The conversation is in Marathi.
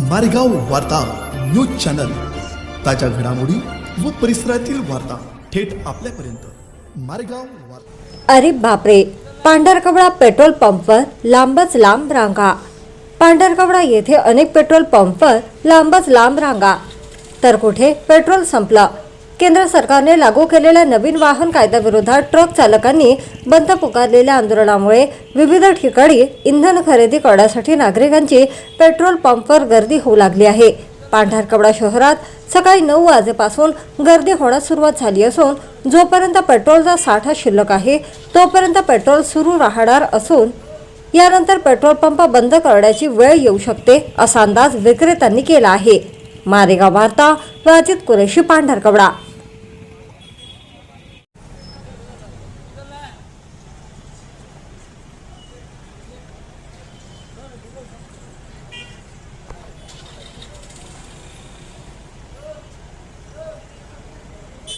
मारेगाव वार्ता न्यूज चॅनल. ताज्या घडामोडी व परिसरातील वार्ता थेट आपल्यापर्यंत. मारेगाव वार्ता. अरे बापरे पांढरकवडा पेट्रोल पंपवर लांबच लांब रांगा. पांढरकवडा येथे अनेक पेट्रोल पंपवर लांबच लांब रांगा. तर कुठे पेट्रोल संपलं? केंद्र सरकारने लागू केलेल्या नवीन वाहन कायद्याविरोधात ट्रक चालकांनी बंद पुकारलेल्या आंदोलनामुळे विविध ठिकाणी इंधन खरेदी करण्यासाठी नागरिकांची पेट्रोल पंपवर गर्दी होऊ लागली आहे. पांढरकवडा शहरात सकाळी नऊ वाजेपासून गर्दी होण्यास सुरुवात झाली असून जोपर्यंत पेट्रोलचा साठा शिल्लक आहे तोपर्यंत पेट्रोल सुरू राहणार असून यानंतर पेट्रोल पंप बंद करण्याची वेळ येऊ शकते असा अंदाज विक्रेत्यांनी केला आहे. मारेगाव वार्ता वाजित कुरेशी पांढरकवडा.